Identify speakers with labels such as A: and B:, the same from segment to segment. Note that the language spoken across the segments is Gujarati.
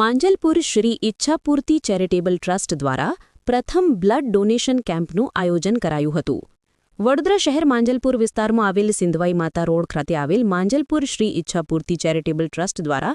A: માંજલપુર શ્રી ઈચ્છાપૂર્તિ ચેરિટેબલ ટ્રસ્ટ દ્વારા પ્રથમ બ્લડ ડોનેશન કેમ્પનું આયોજન કરાયું હતું. વડોદરા શહેર માંજલપુર વિસ્તારમાં આવેલ સિંધવાઈ માતા રોડ ખાતે આવેલ માંજલપુર શ્રી ઈચ્છાપૂર્તિ ચેરિટેબલ ટ્રસ્ટ દ્વારા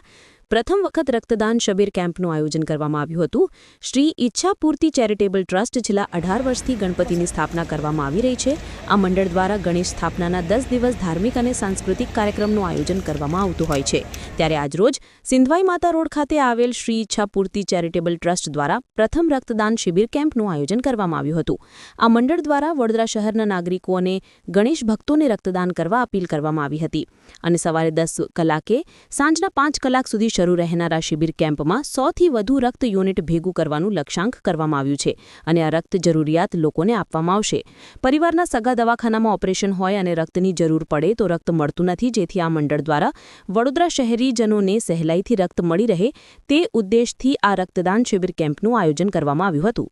A: પ્રથમ વખત રક્તદાન શિબિર કેમ્પનું આયોજન કરવામાં આવ્યું હતું. શ્રી ઈચ્છાપૂર્તિ ચેરિટેબલ ટ્રસ્ટ છેલ્લા અઢાર વર્ષથી ગણપતિની સ્થાપના કરવામાં આવી રહી છે. આ મંડળ દ્વારા ગણેશ સ્થાપનાના દસ દિવસ ધાર્મિક અને સાંસ્કૃતિક કાર્યક્રમનું આયોજન કરવામાં આવતું હોય છે. ત્યારે આજરોજ સિંધવાઈ માતા રોડ ખાતે આવેલ શ્રી ઈચ્છાપૂર્તિ ચેરિટેબલ ટ્રસ્ટ દ્વારા પ્રથમ રક્તદાન શિબિર કેમ્પનું આયોજન કરવામાં આવ્યું હતું. આ મંડળ દ્વારા વડોદરા શહેરના નાગરિકો અને ગણેશ ભક્તોને રક્તદાન કરવા અપીલ કરવામાં આવી હતી. અને સવારે દસ કલાકે સાંજના પાંચ કલાક સુધી શરૂ રહેનારા શિબિર કેમ્પમાં સોથી વધુ રક્ત યુનિટ ભેગું કરવાનું લક્ષ્યાંક કરવામાં આવ્યું છે અને આ રક્ત જરૂરિયાત લોકોને આપવામાં આવશે. પરિવારના સગા દવાખાનામાં ઓપરેશન હોય અને રક્તની જરૂર પડે તો રક્ત મળતું નથી, જેથી આ મંડળ દ્વારા વડોદરા શહેરીજનોને સહેલાઈથી રક્ત મળી રહે તે ઉદ્દેશથી આ રક્તદાન શિબિર કેમ્પનું આયોજન કરવામાં આવ્યું હતું.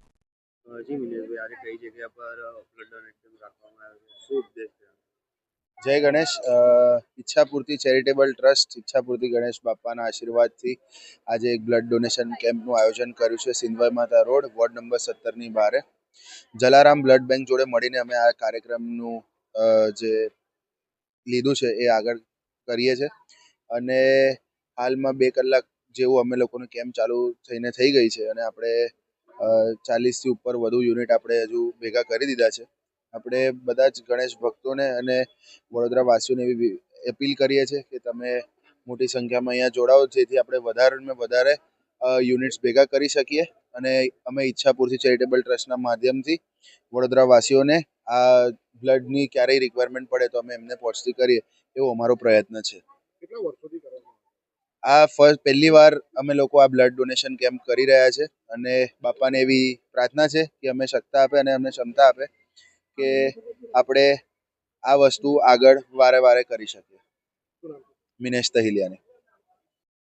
B: જી મિનેશભાઈ આજે કઈ જગ્યા પર બ્લડ ડોનેશન રાખવામાં આવ્યું શું ઉદ્દેશ
C: જય ગણેશ. ઈચ્છાપૂર્તિ ચેરિટેબલ ટ્રસ્ટ ઈચ્છાપૂર્તિ ગણેશ બાપાના આશીર્વાદથી આજે એક બ્લડ ડોનેશન કેમ્પનું આયોજન કર્યું છે સિંધવાઈ માતા રોડ, વોર્ડ નંબર સત્તરની બારે. જલારામ બ્લડ બેંક જોડે મળીને અમે આ કાર્યક્રમનું જે લીધું છે એ આગળ કરીએ છીએ અને હાલમાં બે કલાક જેવું અમે લોકોનું કેમ્પ ચાલુ થઈને થઈ ગઈ છે અને આપણે ચાલીસથી ઉપર વધુ યુનિટ આપણે હજુ ભેગા કરી દીધા છે. આપણે બધા જ ગણેશ ભક્તોને અને વડોદરા વાસીઓને એવી અપીલ કરીએ છીએ કે તમે મોટી સંખ્યામાં અહીંયા જોડાઓ જેથી આપણે વધારેમાં વધારે યુનિટ્સ ભેગા કરી શકીએ. અને અમે ઈચ્છાપુરથી ચેરિટેબલ ટ્રસ્ટના માધ્યમથી વડોદરા વાસીઓને આ બ્લડની ક્યારેય રિક્વાયરમેન્ટ પડે તો અમે એમને પહોંચતી કરીએ એવો અમારો પ્રયત્ન છે.
B: કેટલા વર્ષોથી
C: આ ફર્સ્ટ પહેલી વાર અમે લોકો આ બ્લડ ડોનેશન કેમ્પ કરી રહ્યા છે અને બાપાને એવી પ્રાર્થના છે કે અમે સત્તા આપે અને અમને ક્ષમતા આપે. કે આપણે આ વસ્તુ આગળ વારે વારે કરી શકીએ. મિનેશ તહિલિયાને.